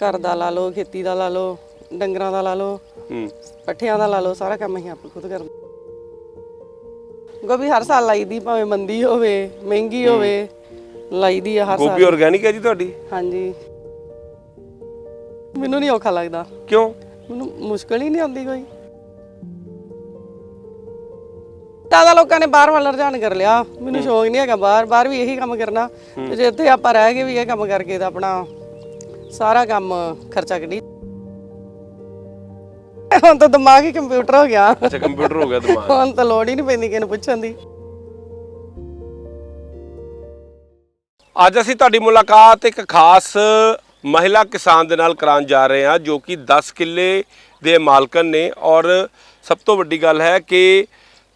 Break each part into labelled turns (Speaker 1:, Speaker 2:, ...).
Speaker 1: ਘਰ ਦਾ ਲਾ ਲਓ ਖੇਤੀ ਦਾ ਲਾ ਲਓ ਡੰਗਰਾਂ ਦਾ ਲਾ ਲਓ
Speaker 2: ਹੂੰ।
Speaker 1: ਪੱਠਿਆਂ ਦਾ ਲਾ ਲਓ ਸਾਰਾ ਕੰਮ ਅਸੀਂ ਆਪ ਖੁਦ ਕਰਦੇ ਗੋਭੀ ਹਰ ਸਾਲ ਲਾਈਦੀ ਭਾਵੇਂ ਮੰਦੀ ਹੋਵੇ ਮਹਿੰਗੀ ਹੋਵੇ ਲਾਈਦੀ ਆ ਹਰ ਸਾਲ।
Speaker 2: ਗੋਭੀ ਆਰਗੈਨਿਕ ਹੈ ਜੀ ਤੁਹਾਡੀ?
Speaker 1: ਹਾਂਜੀ। ਮੈਨੂੰ ਨਹੀਂ ਔਖਾ ਲੱਗਦਾ।
Speaker 2: ਕਿਉਂ?
Speaker 1: ਮੈਨੂੰ ਮੁਸ਼ਕਲ ਹੀ ਨਹੀਂ ਆਉਂਦੀ ਕੋਈ। ਜ਼ਿਆਦਾ ਲੋਕਾਂ ਨੇ ਬਾਹਰ ਵੱਲ ਰੁਝਾਨ ਕਰ ਲਿਆ। ਮੈਨੂੰ ਸ਼ੌਕ ਨਹੀਂ ਹੈਗਾ ਬਾਹਰ। ਬਾਹਰ ਵੀ ਇਹੀ ਕੰਮ ਕਰਨਾ। ਤੇ ਜੇ ਇੱਥੇ ਆਪਾਂ ਰਹਿ ਕੇ ਵੀ ਇਹ ਕੰਮ ਕਰਕੇ ਤਾਂ ਆਪਣਾ ਸਾਰਾ ਕੰਮ ਖਰਚਾ ਕੱਢੀ। ਹੁਣ ਤਾਂ ਦਿਮਾਗ ਹੀ ਕੰਪਿਊਟਰ ਹੋ ਗਿਆ।
Speaker 2: ਅੱਛਾ ਕੰਪਿਊਟਰ ਹੋ ਗਿਆ ਦਿਮਾਗ।
Speaker 1: ਹੁਣ ਤਾਂ ਲੋੜ ਹੀ ਨਹੀਂ ਪੈਂਦੀ ਕਿਸੇ ਨੂੰ ਪੁੱਛਣ ਦੀ।
Speaker 2: ਅੱਜ ਅਸੀਂ ਤੁਹਾਡੀ ਮੁਲਾਕਾਤ ਇੱਕ ਖਾਸ ਮਹਿਲਾ ਕਿਸਾਨ ਦੇ ਨਾਲ ਕਰਾਉਣ ਜਾ ਰਹੇ ਹਾਂ ਜੋ ਕਿ 10 ਕਿੱਲੇ ਦੇ ਮਾਲਕਨ ਨੇ ਔਰ ਸਭ ਤੋਂ ਵੱਡੀ ਗੱਲ ਹੈ ਕਿ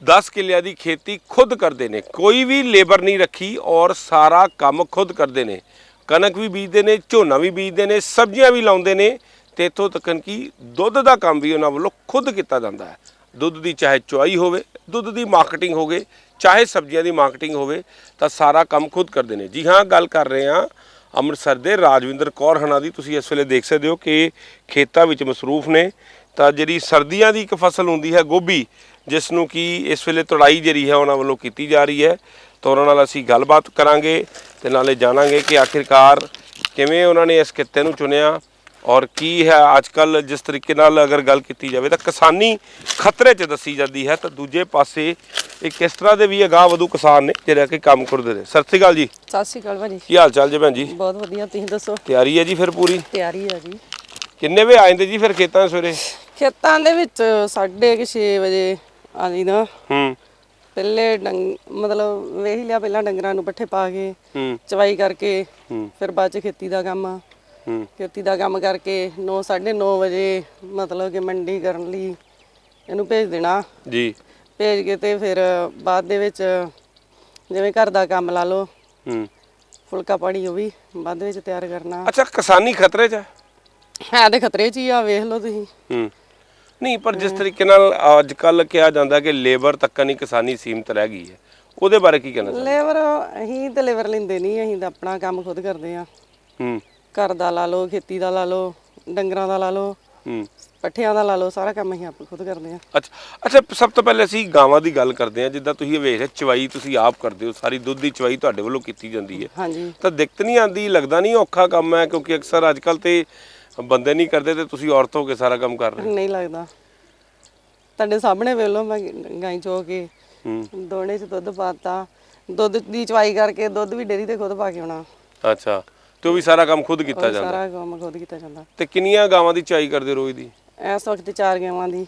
Speaker 2: 10 ਕਿੱਲਿਆਂ ਦੀ ਖੇਤੀ ਖੁਦ ਕਰਦੇ ਨੇ। ਕੋਈ ਵੀ ਲੇਬਰ ਨਹੀਂ ਰੱਖੀ ਔਰ ਸਾਰਾ ਕੰਮ ਖੁਦ ਕਰਦੇ ਨੇ। ਕਣਕ ਵੀ ਬੀਜਦੇ ਨੇ, ਝੋਨਾ ਵੀ ਬੀਜਦੇ ਨੇ, ਸਬਜ਼ੀਆਂ ਵੀ ਲਾਉਂਦੇ ਨੇ ਤੇ ਇੱਥੋਂ ਤੱਕਨ ਕਿ ਦੁੱਧ ਦਾ ਕੰਮ ਵੀ ਉਹਨਾਂ ਵੱਲੋਂ ਖੁਦ ਕੀਤਾ ਜਾਂਦਾ ਹੈ। ਦੁੱਧ ਦੀ ਚਾਹੇ ਚੁਆਈ ਹੋਵੇ, ਦੁੱਧ ਦੀ ਮਾਰਕੀਟਿੰਗ ਹੋਵੇ, ਚਾਹੇ ਸਬਜ਼ੀਆਂ ਦੀ ਮਾਰਕੀਟਿੰਗ ਹੋਵੇ, ਤਾਂ ਸਾਰਾ ਕੰਮ ਖੁਦ ਕਰਦੇ ਨੇ। ਜੀ ਹਾਂ, ਗੱਲ ਕਰ ਰਹੇ ਹਾਂ ਅੰਮ੍ਰਿਤਸਰ ਦੇ ਰਾਜਵਿੰਦਰ ਕੌਰ ਹਣਾ ਦੀ। ਤੁਸੀਂ ਇਸ ਵੇਲੇ ਦੇਖ ਸਕਦੇ ਹੋ ਕਿ ਖੇਤਾਂ ਵਿੱਚ ਮਸਰੂਫ ਨੇ। ਤਾਂ ਜਿਹੜੀ ਸਰਦੀਆਂ ਦੀ ਇੱਕ ਫਸਲ ਹੁੰਦੀ ਹੈ ਗੋਭੀ, ਜਿਸ ਨੂੰ ਕਿ ਇਸ ਵੇਲੇ ਤੜਾਈ ਜਿਹੜੀ ਹੈ ਉਹਨਾਂ ਵੱਲੋਂ ਕੀਤੀ ਜਾ ਰਹੀ ਹੈ। ਤਾਂ ਉਹਨਾਂ ਨਾਲ ਅਸੀਂ ਗੱਲਬਾਤ ਕਰਾਂਗੇ ਤੇ ਨਾਲੇ ਜਾਣਾਂਗੇ ਕਿ ਆਖਿਰਕਾਰ ਕਿਵੇਂ ਉਹਨਾਂ ਨੇ ਇਸ ਕਿੱਤੇ ਨੂੰ ਚੁਣਿਆ ਔਰ ਕੀ ਹੈ ਅੱਜ ਕੱਲ ਜਿਸ ਤਰੀਕੇ ਨਾਲ ਅਗਰ ਗੱਲ ਕੀਤੀ ਜਾਵੇ ਤਾਂ ਕਿਸਾਨੀ ਖਤਰੇ 'ਚ ਦੱਸੀ ਜਾਂਦੀ ਹੈ ਤਾਂ ਦੂਜੇ ਪਾਸੇ ਇੱਕ ਕਿਸ ਤਰ੍ਹਾਂ ਦੇ ਵੀ ਅਗਾਹ ਵਧੂ ਕਿਸਾਨ ਨੇ ਜਿਹੜੇ ਕਿ ਕੰਮ ਕਰਦੇ ਨੇ? ਸਤਿ ਸ੍ਰੀ ਅਕਾਲ ਜੀ।
Speaker 1: ਸਤਿ ਸ਼੍ਰੀ ਅਕਾਲ ਭਾਜੀ।
Speaker 2: ਕੀ ਹਾਲ ਚਾਲ ਜੀ ਭੈਣ ਜੀ?
Speaker 1: ਬਹੁਤ ਵਧੀਆ ਤੁਸੀਂ ਦੱਸੋ?
Speaker 2: ਤਿਆਰੀ ਹੈ ਜੀ ਫਿਰ ਪੂਰੀ?
Speaker 1: ਤਿਆਰੀ ਆ ਜੀ।
Speaker 2: ਕਿੰਨੇ ਵੇ ਨੇ ਜੀ ਫਿਰ ਖੇਤਾਂ ਸਵੇਰੇ?
Speaker 1: ਖੇਤਾਂ ਦੇ ਵਿੱਚ 6:30 ਵਜੇ ਆ ਜੀ ਨਾ।
Speaker 2: ਹੂੰ।
Speaker 1: ਪਹਿਲੇ ਡੰਗ ਮਤਲਬ ਵੇਖ ਲਿਆ ਪਹਿਲਾਂ ਡੰਗਰਾਂ ਨੂੰ ਪੱਠੇ ਪਾ ਕੇ
Speaker 2: ਹੂੰ।
Speaker 1: ਚਵਾਈ ਕਰਕੇ ਫਿਰ ਬਾਅਦ ਚ ਖੇਤੀ ਦਾ ਕੰਮ।
Speaker 2: ਹੂੰ।
Speaker 1: ਖੇਤੀ ਦਾ ਕੰਮ ਕਰਕੇ 9 9:30 ਵਜੇ ਮਤਲਬ ਕਿ ਮੰਡੀ ਕਰਨ ਲਈ ਇਹਨੂੰ ਭੇਜ ਦੇਣਾ।
Speaker 2: ਜੀ।
Speaker 1: ਭੇਜ ਕੇ ਤੇ ਫਿਰ ਬਾਅਦ ਦੇ ਵਿੱਚ ਜਿਵੇਂ ਘਰ ਦਾ ਕੰਮ ਲਾ ਲਓ।
Speaker 2: ਹੂੰ।
Speaker 1: ਫੁਲਕਾ ਪਾਣੀ ਉਹ ਵੀ ਬਾਅਦ ਵਿੱਚ ਤਿਆਰ ਕਰਨਾ।
Speaker 2: ਅੱਛਾ ਕਿਸਾਨੀ ਖਤਰੇ 'ਚ ਹੈ?
Speaker 1: ਹੈ ਤੇ ਖਤਰੇ 'ਚ ਹੀ ਆ ਵੇਖ ਲਓ ਤੁਸੀਂ।
Speaker 2: ਹੂੰ। ਨਹੀਂ ਪਰ ਜਿਸ ਤਰੀਕੇ ਨਾਲ ਅੱਜ ਕੱਲ ਕਿਹਾ ਜਾਂਦਾ ਕਿ ਲੇਬਰ ਤੱਕ ਨਹੀਂ ਕਿਸਾਨੀ ਸੀਮਤ ਰਹਿ ਗਈ ਹੈ ਉਹਦੇ ਬਾਰੇ ਕੀ ਕਹਿਣਾ ਚਾਹੁੰਦੇ?
Speaker 1: ਲੇਬਰ ਅਸੀਂ ਤੇ ਲੇਬਰ ਲੈਂਦੇ ਨਹੀਂ ਅਸੀਂ ਤਾਂ ਆਪਣਾ ਕੰਮ ਖੁਦ ਕਰਦੇ ਆ
Speaker 2: ਹੂੰ।
Speaker 1: ਘਰ ਦਾ ਲਾ ਲਓ ਖੇਤੀ ਦਾ ਲਾ ਲਓ ਡੰਗਰਾਂ ਦਾ ਲਾ ਲਓ
Speaker 2: ਹੂੰ।
Speaker 1: ਪੱਠਿਆਂ ਦਾ ਲਾ ਲਓ ਸਾਰਾ ਕੰਮ ਅਸੀਂ ਆਪ ਖੁਦ ਕਰਦੇ ਆ
Speaker 2: ਅੱਛਾ ਅੱਛਾ ਸਭ ਤੋਂ ਪਹਿਲੇ ਅਸੀਂ ਗਾਵਾਂ ਦੀ ਗੱਲ ਕਰਦੇ ਹਾਂ ਜਿੱਦਾਂ ਤੁਸੀਂ ਇਹ ਵੇਖ ਰਹੇ ਚਵਾਈ ਤੁਸੀਂ ਆਪ ਕਰਦੇ ਹੋ ਸਾਰੀ ਦੁੱਧ ਦੀ ਚਵਾਈ ਤੁਹਾਡੇ ਵੱਲੋਂ ਕੀਤੀ ਜਾਂਦੀ ਹੈ।
Speaker 1: ਹਾਂਜੀ।
Speaker 2: ਤਾਂ ਦਿੱਕਤ ਨਹੀਂ ਆਂਦੀ ਲੱਗਦਾ ਨਹੀਂ ਔਖਾ ਕੰਮ ਹੈ ਕਿਉਂਕਿ ਅਕਸਰ ਅੱਜ ਕੱਲ ਤੇ ਬੰਦੇ ਨਹੀਂ ਕਰਦੇ ਤੇ ਤੁਸੀਂ ਔਰਤ ਹੋ ਕੇ ਸਾਰਾ ਕੰਮ ਕਰ ਰਹੇ
Speaker 1: ਨਹੀਂ ਲੱਗਦਾ। ਤੁਹਾਡੇ ਸਾਹਮਣੇ ਵੇਖ ਲਓ ਮੈਂ ਗਾਈ ਚੋ ਕੇ।
Speaker 2: ਹੂੰ।
Speaker 1: ਦੋਣੇ ਚ ਦੁੱਧ ਪਾਤਾ। ਦੁੱਧ ਦੀ ਚਵਾਈ ਕਰਕੇ ਦੁੱਧ ਵੀ ਡੇਰੀ ਤੇ ਖੁਦ ਪਾ ਕੇ ਆਉਣਾ।
Speaker 2: ਅੱਛਾ ਤੇ ਉਹ ਵੀ ਸਾਰਾ ਕੰਮ ਖੁਦ ਕੀਤਾ ਜਾਂਦਾ।
Speaker 1: ਸਾਰਾ ਕੰਮ ਖੁਦ ਕੀਤਾ ਜਾਂਦਾ।
Speaker 2: ਤੇ ਕਿੰਨੀਆਂ ਗਾਵਾਂ ਦੀ ਚਵਾਈ ਕਰਦੇ ਹੋ ਰੋਜ਼ ਦੀ?
Speaker 1: ਇਸ ਵਕਤ ਚਾਰ ਗਾਵਾਂ ਦੀ।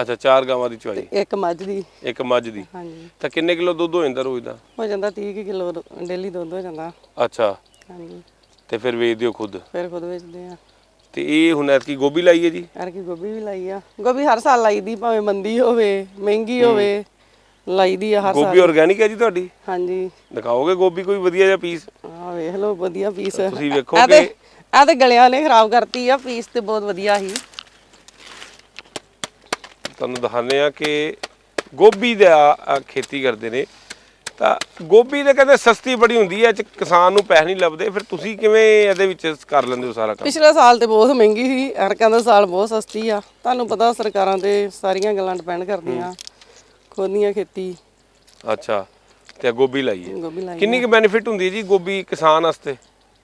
Speaker 2: ਅੱਛਾ ਚਾਰ ਗਾਵਾਂ ਦੀ ਚਵਾਈ।
Speaker 1: ਇੱਕ ਮੱਝ ਦੀ।
Speaker 2: ਇੱਕ ਮੱਝ ਦੀ।
Speaker 1: ਹਾਂਜੀ।
Speaker 2: ਤਾਂ ਕਿੰਨੇ ਕਿਲੋ ਦੁੱਧ ਹੋ ਜਾਂਦਾ ਰੋਜ਼ ਦਾ?
Speaker 1: ਹੋ ਜਾਂਦਾ 30 ਕਿਲੋ ਡੇਲੀ ਦੁੱਧ ਹੋ ਜਾਂਦਾ।
Speaker 2: ਅੱਛਾ।
Speaker 1: ਹਾਂਜੀ।
Speaker 2: ਤੇ ਫਿਰ ਵੇਚਦੇ ਹੋ ਖੁਦ?
Speaker 1: ਫਿਰ ਖੁਦ ਵੇਚਦੇ ਆ।
Speaker 2: ਤੇ ਇਹ ਹੁਣ ਐਤਕੀ ਗੋਭੀ ਲਾਈ ਹੈ ਜੀ?
Speaker 1: ਯਾਰ ਕੀ ਗੋਭੀ ਵੀ ਲਾਈ ਆ। ਗੋਭੀ ਹਰ ਸਾਲ ਲਾਈਦੀ ਭਾਵੇਂ ਮੰਦੀ ਹੋਵੇ ਮਹਿੰਗੀ ਹੋਵੇ ਲਾਈਦੀ ਆ ਹਰ ਸਾਲ।
Speaker 2: ਗੋਭੀ ਆਰਗੈਨਿਕ ਹੈ ਜੀ ਤੁਹਾਡੀ?
Speaker 1: ਹਾਂਜੀ।
Speaker 2: ਦਿਖਾਓਗੇ ਗੋਭੀ ਕੋਈ ਵਧੀਆ ਜਿਹਾ ਪੀਸ
Speaker 1: ਆ ਵੇਖ ਲਓ ਵਧੀਆ ਪੀਸ
Speaker 2: ਤੁਸੀਂ ਵੇਖੋ
Speaker 1: ਆ ਤੇ
Speaker 2: ਕਿ
Speaker 1: ਆ ਤੇ ਗਲਿਆਂ ਨੇ ਖਰਾਬ ਕਰਤੀ ਆ ਪੀਸ ਤੇ ਬਹੁਤ ਵਧੀਆ ਸੀ।
Speaker 2: ਤੁਹਾਨੂੰ ਦਿਖਾਉਂਦੇ ਆ ਕਿ ਗੋਭੀ ਦਾ ਅ, ਖੇਤੀ ਕਰਦੇ ਨੇ। ਤਾਂ ਗੋਭੀ ਦੇ ਕਹਿੰਦੇ ਸਸਤੀ ਬੜੀ ਹੁੰਦੀ ਹੈ 'ਚ ਕਿਸਾਨ ਨੂੰ ਪੈਸੇ ਨਹੀਂ ਲੱਭਦੇ। ਫਿਰ ਤੁਸੀਂ ਕਿਵੇਂ ਇਹਦੇ ਵਿੱਚ ਕਰ ਲੈਂਦੇ ਹੋ ਸਾਰਾ ਕੰਮ?
Speaker 1: ਪਿਛਲੇ ਸਾਲ ਤੇ ਬਹੁਤ ਮਹਿੰਗੀ ਸੀ ਅਰਕਾਂ ਦਾ ਸਾਲ ਬਹੁਤ ਸਸਤੀ ਆ। ਤੁਹਾਨੂੰ ਪਤਾ ਸਰਕਾਰਾਂ ਤੇ ਸਾਰੀਆਂ ਗੱਲਾਂ ਡਿਪੈਂਡ ਕਰਦੀਆਂ ਖੋਦੀਆਂ ਖੇਤੀ।
Speaker 2: ਅੱਛਾ ਤੇ ਗੋਭੀ ਲਾਈ ਹੈ
Speaker 1: ਗੋਭੀ ਲਾਈ
Speaker 2: ਕਿੰਨੀ ਕੁ ਬੈਨੀਫਿਟ ਹੁੰਦੀ ਹੈ ਜੀ ਗੋਭੀ ਕਿਸਾਨ ਵਾਸਤੇ?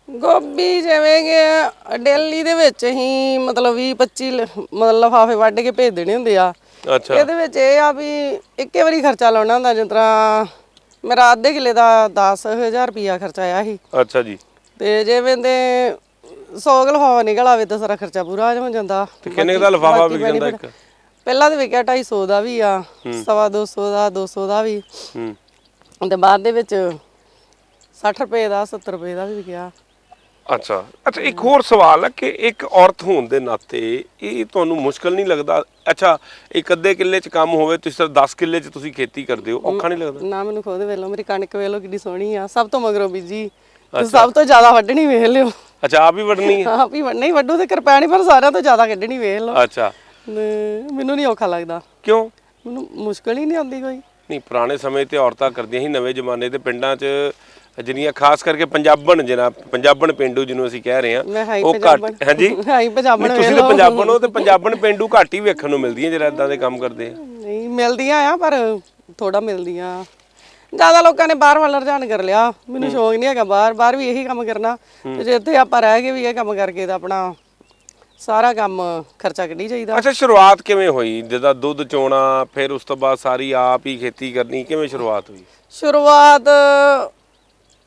Speaker 1: ਗੋਭੀ ਜਿਵੇਂ ਕਿ ਡੇਲੀ ਦੇ ਵਿੱਚ ਹੀ ਮਤਲਬ 20 25 ਲ- ਮਤਲਬ ਲਫਾਫੇ ਵੱਢ ਕੇ ਭੇਜ ਦੇਣੇ ਹੁੰਦੇ ਆ।
Speaker 2: ਅੱਛਾ।
Speaker 1: ਇਹਦੇ ਵਿੱਚ ਇਹ ਆ ਵੀ ਇੱਕੇ ਵਾਰੀ ਖਰਚਾ ਲਾਉਣਾ ਹੁੰਦਾ ਜਿਸ ਤਰ੍ਹਾਂ ਮੇਰਾ ਅੱਧੇ ਕਿੱਲੇ ਦਾ 10000 ਰੁਪਿਆ ਖਰਚਾ ਆਇਆ ਸੀ।
Speaker 2: ਅੱਛਾ ਜੀ।
Speaker 1: ਤੇ ਜਿਵੇਂ ਦੇ 100 ਲਫਾਫਾ ਨਿਕਲ ਆਵੇ ਤਾਂ ਸਾਰਾ ਖਰਚਾ ਪੂਰਾ ਹੋ ਜਾਂਦਾ।
Speaker 2: ਤੇ ਕਿੰਨੇ ਕੁ ਦਾ ਲਿਫਾਫਾ ਵਿਕ ਜਾਂਦਾ ਇੱਕ?
Speaker 1: ਪਹਿਲਾਂ ਤੇ ਵਿਕਿਆ 250 ਦਾ ਵੀ ਆ ਸਵਾ 200 ਦਾ 200 ਦਾ ਵੀ।
Speaker 2: ਹੂੰ।
Speaker 1: ਤੇ ਬਾਅਦ ਦੇ ਵਿੱਚ 60 ਰੁਪਏ ਦਾ 70 ਰੁਪਏ ਦਾ ਵੀ ਵਿਕਿਆ।
Speaker 2: ਅੱਛਾ। ਅੱਛਾ ਇੱਕ ਹੋਰ ਸਵਾਲ ਹੈ ਕਿ ਇੱਕ ਔਰਤ ਹੋਣ ਦੇ ਨਾਤੇ ਇਹ ਤੁਹਾਨੂੰ ਮੁਸ਼ਕਲ ਨਹੀਂ ਲੱਗਦਾ? ਅੱਛਾ ਇੱਕ ਅੱਧੇ ਕਿੱਲੇ 'ਚ ਕੰਮ ਹੋਵੇ ਤੁਸੀਂ ਤਾਂ 10 ਕਿੱਲੇ 'ਚ ਤੁਸੀਂ ਖੇਤੀ ਕਰਦੇ ਹੋ ਔਖਾ ਨਹੀਂ ਲੱਗਦਾ?
Speaker 1: ਨਾ ਮੈਨੂੰ ਖੁਦ ਵੇਖ ਲਓ ਮੇਰੀ ਕਣਕ ਵੇਖ ਲਓ ਕਿੰਨੀ ਸੋਹਣੀ ਆ। ਸਭ ਤੋਂ ਮਗਰੋਂ ਬੀਜੀ। ਤੇ ਸਭ ਤੋਂ ਜ਼ਿਆਦਾ ਵੱਢਣੀ ਵੇਖ ਲਿਓ।
Speaker 2: ਅੱਛਾ ਆਪ ਹੀ ਵੜਨੀ ਹੈ?
Speaker 1: ਆਪ ਹੀ ਵੱਢ- ਨਹੀਂ ਵੱਢੂ ਤੇ ਕਿਰਪਾਨੀ ਪਰ ਸਾਰਿਆਂ ਤੋਂ ਜ਼ਿਆਦਾ ਕੱਢਣੀ ਵੇਖ ਲਓ।
Speaker 2: ਅੱਛਾ।
Speaker 1: ਮੈਨੂੰ ਨਹੀਂ ਔਖਾ ਲੱਗਦਾ।
Speaker 2: ਕਿਉਂ?
Speaker 1: ਮੈਨੂੰ ਮੁਸ਼ਕਲ ਹੀ ਨਹੀਂ ਆਉਂਦੀ ਕੋਈ।
Speaker 2: ਨਹੀਂ ਪੁਰਾਣੇ ਸਮੇਂ ਤੇ ਔਰਤਾਂ ਕਰਦੀਆਂ ਸੀ ਨਵੇਂ ਜ਼ਮਾਨੇ ਦੇ ਪਿੰਡਾਂ 'ਚ ਜਿਹੜੀਆਂ ਖਾਸ ਕਰਕੇ ਪੰਜਾਬਣ ਜਿਹੜਾ ਪੰਜਾਬਣ ਪਿੰਡੂ ਜਿਹਨੂੰ ਅਸੀਂ ਕਹਿ ਰਹੇ ਹਾਂ ਉਹ ਘੱਟ ਹਾਂਜੀ?
Speaker 1: ਹਾਈ ਪੰਜਾਬਣ
Speaker 2: ਤੁਸੀਂ ਤਾਂ। ਪੰਜਾਬਣ ਹੋ ਤੇ ਪੰਜਾਬਣ ਪਿੰਡੂ ਘੱਟ ਹੀ ਵੇਖਣ ਨੂੰ ਮਿਲਦੀਆਂ ਜਿਹੜਾ ਇਦਾਂ ਦੇ ਕੰਮ ਕਰਦੇ ਆ।
Speaker 1: ਨਹੀਂ ਮਿਲਦੀਆਂ ਆ ਪਰ ਥੋੜਾ ਮਿਲਦੀਆਂ। ਜ਼ਿਆਦਾ ਲੋਕਾਂ ਨੇ ਬਾਹਰ ਵੱਲ ਰੁਝਾਨ ਕਰ ਲਿਆ। ਮੈਨੂੰ ਸ਼ੌਕ ਨਹੀਂ ਹੈਗਾ ਬਾਹਰ। ਬਾਹਰ ਵੀ ਇਹੀ ਕੰਮ ਕਰਨਾ। ਤੇ ਜੇ ਇੱਥੇ ਆਪਾਂ ਰਹਿ ਕੇ ਵੀ ਇਹ ਕੰਮ ਕਰਕੇ ਤਾਂ ਆਪਣਾ ਸਾਰਾ ਕੰਮ ਖਰਚਾ ਕੱਢੀ ਜਾਈਦਾ।
Speaker 2: ਅੱਛਾ ਸ਼ੁਰੂਆਤ ਕਿਵੇਂ ਹੋਈ? ਜਿੱਦਾਂ ਦੁੱਧ ਚੋਣਾ ਫਿਰ ਉਸ ਤੋਂ ਬਾਅਦ ਸਾਰੀ ਆਪ ਹੀ ਖੇਤੀ ਕਰਨੀ ਕਿਵੇਂ ਸ਼ੁਰੂਆਤ ਹੋਈ?
Speaker 1: ਸ਼ੁਰੂਆਤ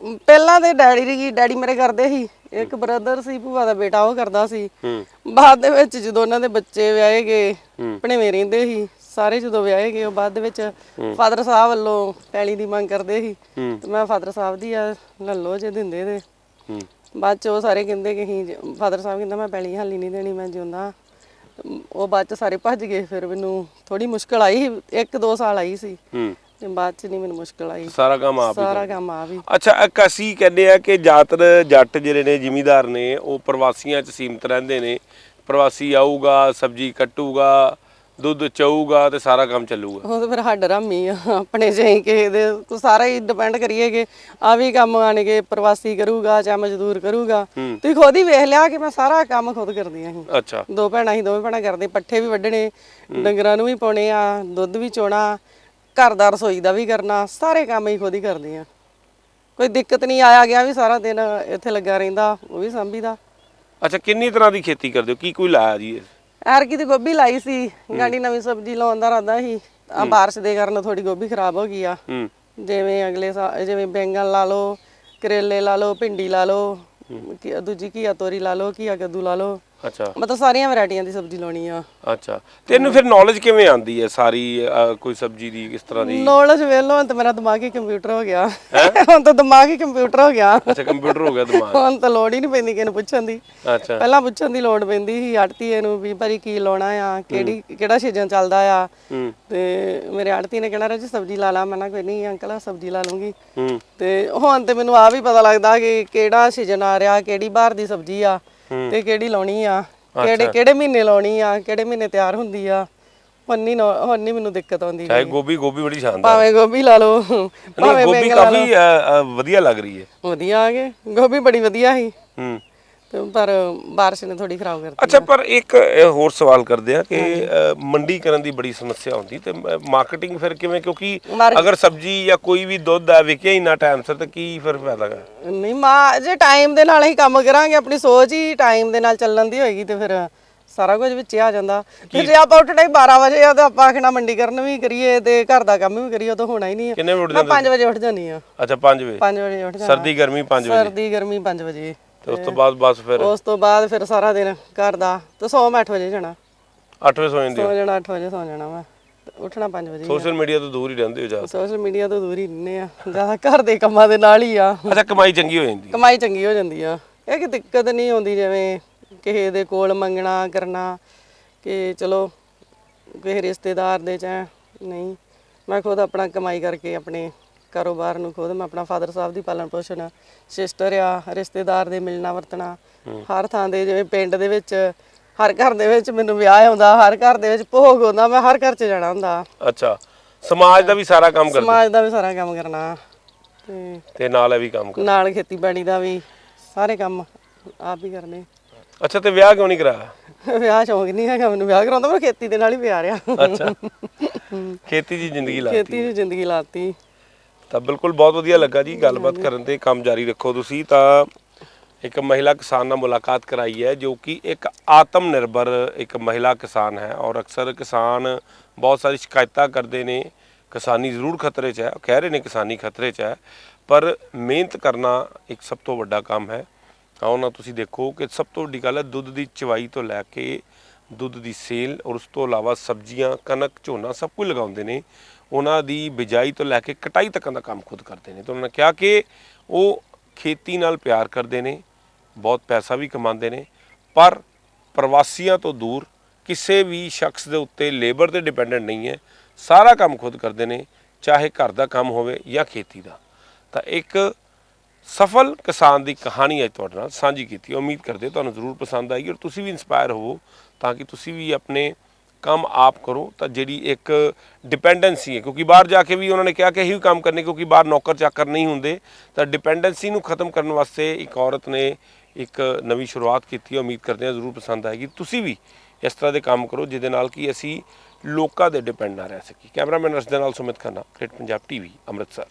Speaker 1: ਪਹਿਲਾਂ ਤੇ ਡੈਡੀ ਦੀ ਡੈਡੀ ਮੇਰੇ ਕਰਦੇ ਸੀ। ਇੱਕ ਬ੍ਰਦਰ ਸੀ ਭੂਆ ਦਾ ਬੇਟਾ ਉਹ ਕਰਦਾ ਸੀ।
Speaker 2: ਹੂੰ।
Speaker 1: ਬਾਅਦ ਦੇ ਵਿੱਚ ਜਦੋਂ ਉਹਨਾਂ ਦੇ ਬੱਚੇ ਵਿਆਹੇ ਗਏ ਭਣੇਵੇਂ ਰਹਿੰਦੇ ਸੀ ਸਾਰੇ ਜਦੋਂ ਵਿਆਹੇ ਗਏ ਉਹ ਬਾਅਦ ਦੇ ਵਿੱਚ ਫਾਦਰ ਸਾਹਿਬ ਵੱਲੋਂ ਪੈਲੀ ਦੀ ਮੰਗ ਕਰਦੇ ਸੀ। ਤੇ ਮੈਂ ਫਾਦਰ ਸਾਹਿਬ ਦੀ ਆ ਲੱਲੋ ਜੇ ਦਿੰਦੇ
Speaker 2: ਹੂੰ।
Speaker 1: ਬਾਅਦ ਚ ਉਹ ਸਾਰੇ ਕਹਿੰਦੇ ਕਿ ਅਸੀਂ ਫਾਦਰ ਸਾਹਿਬ ਕਹਿੰਦਾ ਮੈਂ ਪੈਲੀ ਹਾਲੀ ਨਹੀਂ ਦੇਣੀ ਮੈਂ ਜਿਉਂਦਾ। ਉਹ ਬਾਅਦ ਚ ਸਾਰੇ ਭੱਜ ਗਏ ਫਿਰ ਮੈਨੂੰ ਥੋੜੀ ਮੁਸ਼ਕਲ ਆਈ ਇੱਕ ਦੋ ਸਾਲ ਆਈ ਸੀ।
Speaker 2: ਹੂੰ।
Speaker 1: ਤੇ ਬਾਅਦ ਚ ਨਹੀਂ ਮੈਨੂੰ ਮੁਸ਼ਕਲ ਆਈ।
Speaker 2: ਸਾਰਾ ਕੰਮ ਆਪ ਹੀ
Speaker 1: ਸਾਰਾ ਕੰਮ ਆ ਵੀ
Speaker 2: ਅੱਛਾ ਇੱਕ ਅਸੀਂ ਕਹਿੰਦੇ ਆ ਕਿ ਜ਼ਿਆਦਾਤਰ ਜੱਟ ਜਿਹੜੇ ਨੇ ਜ਼ਿਮੀਦਾਰ ਨੇ ਉਹ ਪ੍ਰਵਾਸੀਆਂ 'ਚ ਸੀਮਤ ਰਹਿੰਦੇ ਨੇ। ਪ੍ਰਵਾਸੀ ਆਊਗਾ ਸਬਜ਼ੀ ਕੱਟੂਗਾ ਦੁੱਧ ਚਊਗਾ ਤੇ ਸਾਰਾ ਕੰਮ ਚੱਲੂਗਾ।
Speaker 1: ਉਹ ਤਾਂ ਫਿਰ ਹੱਡ ਰਾਮੀ ਆ ਆਪਣੇ ਜਿਹੇ ਕਿਸੇ ਦੇ। ਕੋ ਸਾਰਾ ਹੀ ਡਿਪੈਂਡ ਕਰੀਏ ਕਿ ਆ ਵੀ ਕੰਮ ਆਣਗੇ ਪ੍ਰਵਾਸੀ ਕਰੂਗਾ ਜਾਂ ਮਜ਼ਦੂਰ ਕਰੂਗਾ। ਤੁਸੀਂ ਖੁਦ ਹੀ ਵੇਖ ਲਿਆ ਕਿ ਮੈਂ ਸਾਰਾ ਕੰਮ ਖੁਦ ਕਰਦੀ ਆਂ
Speaker 2: ਅੱਛਾ।
Speaker 1: ਦੋ ਭੈਣਾਂ ਹੀ ਦੋਵੇਂ ਭੈਣਾਂ ਕਰਦੇ। ਪੱਠੇ ਵੀ ਵੱਢਣੇ ਡੰਗਰਾਂ ਨੂੰ ਵੀ ਪਾਉਣੇ ਆ ਦੁੱਧ ਵੀ ਚੋਣਾ ਘਰ ਦਾ ਰਸੋਈ ਦਾ ਵੀ ਕਰਨਾ ਸਾਰੇ ਕੰਮ ਹੀ ਖੁਦ ਹੀ ਕਰਦੀ ਆ। ਕੋਈ ਦਿੱਕਤ ਨਹੀਂ ਆਇਆ ਗਿਆ ਵੀ ਸਾਰਾ ਦਿਨ ਇੱਥੇ ਲੱਗਾ ਰਹਿੰਦਾ ਉਹ ਵੀ ਸੰਭੀਦਾ।
Speaker 2: ਅੱਛਾ ਕਿੰਨੀ ਤਰ੍ਹਾਂ ਦੀ ਖੇਤੀ ਕਰਦੇ ਹੋ? ਕੀ ਕੋਈ ਲਾਇਆ ਜੀ?
Speaker 1: ਐਰਕੀ ਦੀ ਗੋਭੀ ਲਾਈ ਸੀ ਗਾਂਡੀ ਨਵੀਂ ਸਬਜ਼ੀ ਲਾਉਣ ਦਾ ਸੀ। ਆ ਬਾਰਿਸ਼ ਦੇ ਕਾਰਨ ਥੋੜੀ ਗੋਭੀ ਖਰਾਬ ਹੋ ਗਈ ਆ। ਜਿਵੇਂ ਅਗਲੇ ਸਾਲ ਜਿਵੇਂ ਬੈਂਗਣ ਲਾ ਲਓ ਕਰੇਲੇ ਲਾ ਲਓ ਭਿੰਡੀ ਲਾ ਲਓ ਕੀ- ਦੂਜੀ ਘੀਆ ਤੋਰੀ ਲਾ ਲਓ ਘੀਆ ਕੱਦੂ ਲਾ ਲਓ।
Speaker 2: ਅੱਛਾ।
Speaker 1: ਮਤਲਬ ਸਾਰੀਆਂ ਵੈਰਾਈਟੀਆਂ ਦੀ ਸਬਜ਼ੀ ਲਾਉਣੀ ਆ।
Speaker 2: ਅੱਛਾ। ਤੈਨੂੰ ਫਿਰ ਨੌਲੇਜ ਕਿਵੇਂ ਆਂਦੀ ਹੈ ਸਾਰੀ ਕੋਈ ਸਬਜ਼ੀ ਦੀ ਕਿਸ ਤਰ੍ਹਾਂ ਦੀ?
Speaker 1: ਨੌਲੇਜ ਵੇਲੋ ਤਾਂ ਮੇਰਾ ਦਿਮਾਗ ਹੀ ਕੰਪਿਊਟਰ ਹੋ ਗਿਆ। ਹੁਣ ਤਾਂ ਦਿਮਾਗ ਹੀ ਕੰਪਿਊਟਰ ਹੋ ਗਿਆ।
Speaker 2: ਅੱਛਾ ਕੰਪਿਊਟਰ ਹੋ ਗਿਆ ਦਿਮਾਗ।
Speaker 1: ਹੁਣ ਤਾਂ ਲੋੜ ਹੀ ਨਹੀਂ ਪੈਂਦੀ ਕਿਸੇ ਨੂੰ ਪੁੱਛਣ ਦੀ।
Speaker 2: ਅੱਛਾ।
Speaker 1: ਪਹਿਲਾਂ ਪੁੱਛਣ ਦੀ ਲੋੜ ਪੈਂਦੀ ਸੀ ਆੜਤੀਏ ਨੂੰ ਵੀ ਭਾਜੀ ਕੀ ਲਾਉਣਾ ਆ ਕਿਹੜੀ ਕਿਹੜਾ ਸੀਜ਼ਨ ਚੱਲਦਾ ਆ।
Speaker 2: ਹੂੰ।
Speaker 1: ਤੇ ਮੇਰੇ ਆੜਤੀ ਨੇ ਕਹਿਣਾ ਰਾਜੀ ਸਬਜ਼ੀ ਲਾ ਲਾ। ਮੈਂ ਨਾ ਕੋਈ ਨਹੀਂ ਅੰਕਲ ਆਹ ਸਬਜ਼ੀ ਲਾ ਲੂੰਗੀ।
Speaker 2: ਹੂੰ।
Speaker 1: ਤੇ ਹੁਣ ਤੇ ਮੈਨੂੰ ਆ ਵੀ ਪਤਾ ਲੱਗਦਾ ਕਿ ਕਿਹੜਾ ਸੀਜ਼ਨ ਆ ਰਿਹਾ ਕਿਹੜੀ ਬਾਹਰ ਦੀ ਸਬਜ਼ੀ ਆ। ਤੇ ਕਿਹੜੀ ਲਾਉਣੀ ਆ? ਕਿਹੜੇ ਕਿਹੜੇ ਮਹੀਨੇ ਲਾਉਣੀ ਆ? ਕਿਹੜੇ ਮਹੀਨੇ ਤਿਆਰ ਹੁੰਦੀ ਆ? ਹੁਣ ਨਹੀਂ ਨੌ- ਹੁਣ ਨਹੀਂ ਮੈਨੂੰ ਦਿੱਕਤ ਆਉਂਦੀ
Speaker 2: ਚਾਹੇ ਗੋਭੀ ਗੋਭੀ ਬੜੀ ਸ਼ਾਨਦਾਰ।
Speaker 1: ਭਾਵੇਂ ਗੋਭੀ ਲਾ ਲਓ। ਭਾਵੇਂ
Speaker 2: ਗੋਭੀ ਕਾਫੀ ਵਧੀਆ ਲੱਗ ਰਹੀ ਹੈ।
Speaker 1: ਵਧੀਆ ਆ ਗਏ। ਗੋਭੀ ਬੜੀ ਵਧੀਆ ਸੀ।
Speaker 2: ਹੂੰ।
Speaker 1: ਪਰ ਬਾਰਿਸ਼ ਨੇ ਥੋੜੀ ਖਰਾਬ ਕਰਤੀ
Speaker 2: ਅੱਛਾ ਪਰ ਇੱਕ ਹੋਰ ਸਵਾਲ ਕਰਦੇ ਆ ਕਿ ਮੰਡੀ ਕਰਨ ਦੀ ਬੜੀ ਸਮੱਸਿਆ ਹੁੰਦੀ ਤੇ ਮਾਰਕੀਟਿੰਗ ਫਿਰ ਕਿਵੇਂ? ਕਿਉਂਕਿ ਅਗਰ ਸਬਜ਼ੀ ਜਾਂ ਕੋਈ ਵੀ ਦੁੱਧ ਆ ਵਿਕੇ ਹੀ ਨਾ ਟਾਈਮ ਸਿਰ ਤਾਂ ਕੀ ਫਿਰ ਫਾਇਦਾ ਹੈ
Speaker 1: ਨਹੀਂ ਮਾਂ ਜੇ ਟਾਈਮ ਦੇ ਨਾਲ ਹੀ ਕੰਮ ਕਰਾਂਗੇ ਆਪਣੀ ਸੋਚ ਹੀ ਟਾਈਮ ਦੇ ਨਾਲ ਚੱਲਣ ਦੀ ਹੋਏਗੀ ਤੇ ਫਿਰ ਸਾਰਾ ਕੁਝ ਵਿੱਚ ਹੀ ਆ ਜਾਂਦਾ। ਫਿਰ ਜੇ ਆਪਾਂ ਉੱਠਣਾ ਹੀ 12 ਵਜੇ ਆ ਤਾਂ ਆਪਾਂ ਆਖਣਾ ਮੰਡੀ ਕਰਨ ਵੀ ਕਰੀਏ ਤੇ ਘਰ ਦਾ ਕੰਮ ਵੀ ਕਰੀਏ ਉਹ ਤਾਂ ਹੋਣਾ ਹੀ ਨਹੀਂ
Speaker 2: ਵਜੇ
Speaker 1: ਮੈਂ 5 ਵਜੇ ਉੱਠ ਜਾਂਦੀ ਆ
Speaker 2: ਅੱਛਾ 5 ਵਜੇ।
Speaker 1: 5 ਵਜੇ ਉੱਠ ਜਾਣਾ
Speaker 2: ਸਰਦੀ ਗਰਮੀ 5 ਵਜੇ।
Speaker 1: ਸਰਦੀ ਗਰਮੀ 5 ਵਜੇ।
Speaker 2: ਤੇ ਉਸ ਤੋਂ ਬਾਅਦ ਬਸ ਫਿਰ
Speaker 1: ਉਸ ਤੋਂ ਬਾਅਦ ਫਿਰ ਸਾਰਾ ਦਿਨ ਘਰ ਦਾ ਤੇ ਸੌ ਮੈਂ 8 ਵਜੇ ਜਾਣਾ।
Speaker 2: 8 ਵਜੇ ਸੌ ਜਾਂਦੇ ਹੋ
Speaker 1: ਸੌ ਜਾਣਾ 8 ਵਜੇ ਸੌ ਜਾਣਾ ਮੈਂ। ਤੇ ਉੱਠਣਾ 5 ਵਜੇ
Speaker 2: ਸੋਸ਼ਲ ਮੀਡੀਆ ਤੋਂ ਦੂਰ ਹੀ ਰਹਿੰਦੇ ਹੋ ਜ਼ਿਆਦਾ।
Speaker 1: ਸੋਸ਼ਲ ਮੀਡੀਆ ਤੋਂ ਦੂਰ ਹੀ ਰਹਿੰਦੇ ਆ। ਜ਼ਿਆਦਾ ਘਰ ਦੇ ਕੰਮਾਂ ਦੇ ਨਾਲ ਹੀ ਆ।
Speaker 2: ਅੱਛਾ ਕਮਾਈ ਚੰਗੀ ਹੋ ਜਾਂਦੀ ਹੈ।
Speaker 1: ਕਮਾਈ ਚੰਗੀ ਹੋ ਜਾਂਦੀ ਆ। ਇਹ ਕਿ ਦਿੱਕਤ ਨਹੀਂ ਆਉਂਦੀ ਜਿਵੇਂ ਕਿਸੇ ਦੇ ਕੋਲ ਮੰਗਣਾ ਕਰਨਾ ਕਿ ਚਲੋ ਕਿਸੇ ਰਿਸ਼ਤੇਦਾਰ ਦੇ ਚ ਨਹੀਂ। ਮੈਂ ਖੁਦ ਆਪਣਾ ਕਮਾਈ ਕਰਕੇ ਆਪਣੇ ਕਾਰੋਬਾਰ ਨੂੰ ਖੁਦ ਮੈਂ ਆਪਣਾ ਫਾਦਰ ਸਾਹਿਬ ਦੀ ਪਾਲਣ ਪੋਸ਼ਣ ਸਿਸਟਰ ਆ ਰਿਸ਼ਤੇਦਾਰ ਦੇ ਮਿਲਣਾ ਵਰਤਣਾ ਹਰ ਥਾਂ ਦੇ ਜਿਵੇਂ ਪਿੰਡ ਦੇ ਵਿੱਚ ਹਰ ਘਰ ਦੇ ਵਿੱਚ ਮੈਨੂੰ ਵਿਆਹ ਆਉਂਦਾ ਹਰ ਘਰ ਦੇ ਵਿੱਚ ਭੋਗ ਆਉਂਦਾ ਮੈਂ ਹਰ ਘਰ 'ਚ ਜਾਣਾ ਹੁੰਦਾ।
Speaker 2: ਅੱਛਾ ਸਮਾਜ ਦਾ ਵੀ ਸਾਰਾ ਕੰਮ ਕਰਦੇ
Speaker 1: ਸਮਾਜ ਦਾ ਵੀ ਸਾਰਾ ਕੰਮ ਕਰਨਾ। ਤੇ
Speaker 2: ਤੇ ਨਾਲ ਇਹ ਵੀ ਕੰਮ ਕਰ
Speaker 1: ਨਾਲ ਖੇਤੀਬਾੜੀ ਦਾ ਵੀ ਸਾਰੇ ਕੰਮ ਆਪ ਹੀ ਕਰਨੇ।
Speaker 2: ਅੱਛਾ ਤੇ ਵਿਆਹ ਕਿਉਂ ਨਹੀਂ ਕਰਾਇਆ?
Speaker 1: ਵਿਆਹ ਸ਼ੌਂਕ ਨਹੀਂ ਹੈਗਾ ਮੈਨੂੰ ਵਿਆਹ ਕਰਾਉਂਦਾ ਮੈਂ ਖੇਤੀ ਦੇ ਨਾਲ ਹੀ ਪਿਆਰ ਆ
Speaker 2: ਅੱਛਾ। ਖੇਤੀ ਦੀ ਜ਼ਿੰਦਗੀ ਲਾ
Speaker 1: ਖੇਤੀ ਦੀ ਜ਼ਿੰਦਗੀ ਲਾਤੀ।
Speaker 2: ਤਾਂ ਬਿਲਕੁਲ ਬਹੁਤ ਵਧੀਆ ਲੱਗਾ ਜੀ ਗੱਲਬਾਤ ਕਰਨ ਤੇ ਕੰਮ ਜਾਰੀ ਰੱਖੋ ਤੁਸੀਂ ਤਾਂ ਇੱਕ ਮਹਿਲਾ ਕਿਸਾਨ ਨਾਲ ਮੁਲਾਕਾਤ ਕਰਾਈ ਹੈ ਜੋ ਕਿ ਇੱਕ ਆਤਮ ਨਿਰਭਰ ਇੱਕ ਮਹਿਲਾ ਕਿਸਾਨ ਹੈ ਔਰ ਅਕਸਰ ਕਿਸਾਨ ਬਹੁਤ ਸਾਰੀ ਸ਼ਿਕਾਇਤਾਂ ਕਰਦੇ ਨੇ, ਕਿਸਾਨੀ ਜ਼ਰੂਰ ਖਤਰੇ 'ਚ ਹੈ ਕਹਿ ਰਹੇ ਨੇ ਕਿਸਾਨੀ ਖਤਰੇ 'ਚ ਹੈ, ਪਰ ਮਿਹਨਤ ਕਰਨਾ ਇੱਕ ਸਭ ਤੋਂ ਵੱਡਾ ਕੰਮ ਹੈ। ਆਓ ਨਾ ਤੁਸੀਂ ਦੇਖੋ ਕਿ ਸਭ ਤੋਂ ਵੱਡੀ ਗੱਲ ਹੈ ਦੁੱਧ ਦੀ ਚਵਾਈ ਤੋਂ ਲੈ ਕੇ ਦੁੱਧ ਦੀ ਸੇਲ ਔਰ ਉਸ ਤੋਂ ਇਲਾਵਾ ਸਬਜ਼ੀਆਂ, ਕਣਕ, ਝੋਨਾ ਸਭ ਕੁਝ ਲਗਾਉਂਦੇ ਨੇ। ਉਹਨਾਂ ਦੀ ਬਿਜਾਈ ਤੋਂ ਲੈ ਕੇ ਕਟਾਈ ਤੱਕ ਦਾ ਕੰਮ ਖੁਦ ਕਰਦੇ ਨੇ ਤੇ ਉਹਨਾਂ ਨੇ ਕਿਹਾ ਕਿ ਉਹ ਖੇਤੀ ਨਾਲ ਪਿਆਰ ਕਰਦੇ ਨੇ, ਬਹੁਤ ਪੈਸਾ ਵੀ ਕਮਾਉਂਦੇ ਨੇ, ਪਰ ਪ੍ਰਵਾਸੀਆਂ ਤੋਂ ਦੂਰ ਕਿਸੇ ਵੀ ਸ਼ਖਸ ਦੇ ਉੱਤੇ ਲੇਬਰ ਤੇ ਡਿਪੈਂਡੈਂਟ ਨਹੀਂ ਹੈ, ਸਾਰਾ ਕੰਮ ਖੁਦ ਕਰਦੇ ਨੇ, ਚਾਹੇ ਘਰ ਦਾ ਕੰਮ ਹੋਵੇ ਜਾਂ ਖੇਤੀ ਦਾ। ਤਾਂ ਇੱਕ ਸਫਲ ਕਿਸਾਨ ਦੀ ਕਹਾਣੀ ਅੱਜ ਤੁਹਾਡੇ ਨਾਲ ਸਾਂਝੀ ਕੀਤੀ, ਉਮੀਦ ਕਰਦੇ ਤੁਹਾਨੂੰ ਜ਼ਰੂਰ ਪਸੰਦ ਆਏਗੀ ਔਰ ਤੁਸੀਂ ਵੀ ਇਨਸਪਾਇਰ ਹੋਵੋ ਤਾਂ ਕਿ ਤੁਸੀਂ ਵੀ ਆਪਣੇ ਕੰਮ ਆਪ ਕਰੋ, ਤਾਂ ਜਿਹੜੀ ਇੱਕ ਡਿਪੈਂਡੈਂਸੀ ਹੈ। ਕਿਉਂਕਿ ਬਾਹਰ ਜਾ ਕੇ ਵੀ ਉਹਨਾਂ ਨੇ ਕਿਹਾ ਕਿ ਇਹੀ ਕੰਮ ਕਰਨੇ, ਕਿਉਂਕਿ ਬਾਹਰ ਨੌਕਰ ਚਾਕਰ ਨਹੀਂ ਹੁੰਦੇ। ਤਾਂ ਡਿਪੈਂਡੈਂਸੀ ਨੂੰ ਖਤਮ ਕਰਨ ਵਾਸਤੇ ਇੱਕ ਔਰਤ ਨੇ ਇੱਕ ਨਵੀਂ ਸ਼ੁਰੂਆਤ ਕੀਤੀ ਹੈ। ਉਮੀਦ ਕਰਦੇ ਹਾਂ ਜ਼ਰੂਰ ਪਸੰਦ ਆਏਗੀ। ਤੁਸੀਂ ਵੀ ਇਸ ਤਰ੍ਹਾਂ ਦੇ ਕੰਮ ਕਰੋ, ਜਿਹਦੇ ਨਾਲ ਕਿ ਅਸੀਂ ਲੋਕਾਂ ਦੇ ਡਿਪੈਂਡ ਨਾ ਰਹਿ ਸਕੀ ਕੈਮਰਾਮੈਨ ਅਰਸ਼ ਦੇ ਨਾਲ ਸੁਮਿਤ ਖੰਨਾ ਗ੍ਰੇਟ ਪੰਜਾਬ ਟੀਵੀ ਅੰਮ੍ਰਿਤਸਰ।